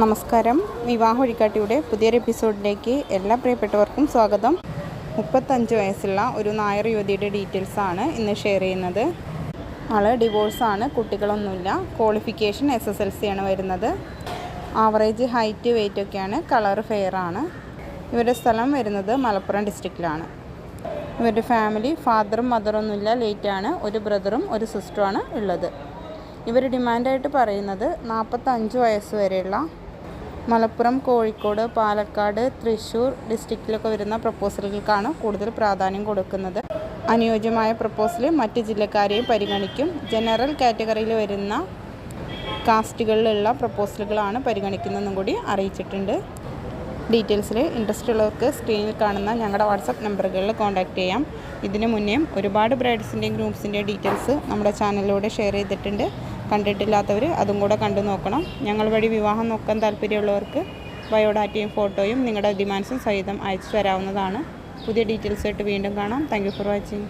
നമസ്കാരം. വിവാഹ ഒഴിക്കാട്ടിയുടെ പുതിയൊരു എപ്പിസോഡിലേക്ക് എല്ലാ പ്രിയപ്പെട്ടവർക്കും സ്വാഗതം. മുപ്പത്തഞ്ച് വയസ്സുള്ള ഒരു നായർ യുവതിയുടെ ഡീറ്റെയിൽസാണ് ഇന്ന് ഷെയർ ചെയ്യുന്നത്. ആൾ ഡിവോഴ്സാണ് കുട്ടികളൊന്നുമില്ല. Qualification S S L C ആണ് വരുന്നത്. ആവറേജ് ഹൈറ്റ് വെയിറ്റ് ഒക്കെയാണ് കളർ ഫെയർ ആണ്. ഇവരുടെ സ്ഥലം വരുന്നത് മലപ്പുറം ഡിസ്ട്രിക്റ്റിലാണ് ഇവരുടെ ഫാമിലി ഫാദറും മദറൊന്നുമില്ല ലേറ്റാണ് ഒരു ബ്രദറും ഒരു സിസ്റ്ററുമാണ് ഉള്ളത്. ഇവർ ഡിമാൻഡായിട്ട് പറയുന്നത് നാൽപ്പത്തഞ്ച് വയസ്സ് വരെയുള്ള മലപ്പുറം കോഴിക്കോട് പാലക്കാട് തൃശ്ശൂർ ഡിസ്ട്രിക്റ്റിലൊക്കെ വരുന്ന പ്രപ്പോസലുകൾക്കാണ് കൂടുതൽ പ്രാധാന്യം കൊടുക്കുന്നത്. അനുയോജ്യമായ പ്രപ്പോസൽ മറ്റ് ജില്ലക്കാരെയും പരിഗണിക്കും. ജനറൽ കാറ്റഗറിയിൽ വരുന്ന കാസ്റ്റുകളിലുള്ള പ്രപ്പോസലുകളാണ് പരിഗണിക്കുന്നതെന്നും കൂടി അറിയിച്ചിട്ടുണ്ട്. ഡീറ്റെയിൽസിൽ ഇൻട്രസ്റ്റ് ഉള്ളവർക്ക് സ്ക്രീനിൽ കാണുന്ന ഞങ്ങളുടെ വാട്സപ്പ് നമ്പറുകളിൽ കോൺടാക്റ്റ് ചെയ്യാം. ഇതിനു മുന്നേയും ഒരുപാട് ബ്രൈഡ്സിന്റെയും ഗ്രൂപ്പ്സിന്റെയും ഡീറ്റെയിൽസ് നമ്മുടെ ചാനലിലൂടെ ഷെയർ ചെയ്തിട്ടുണ്ട്. കണ്ടിട്ടില്ലാത്തവർ അതും കൂടെ കണ്ടു നോക്കണം. ഞങ്ങൾ വഴി വിവാഹം നോക്കാൻ താല്പര്യമുള്ളവർക്ക് ബയോഡാറ്റയും ഫോട്ടോയും നിങ്ങളുടെ ഡിമാൻഡ്സും സഹിതം അയച്ചു തരാവുന്നതാണ്. പുതിയ ഡീറ്റെയിൽസായിട്ട് വീണ്ടും കാണാം. Thank for watching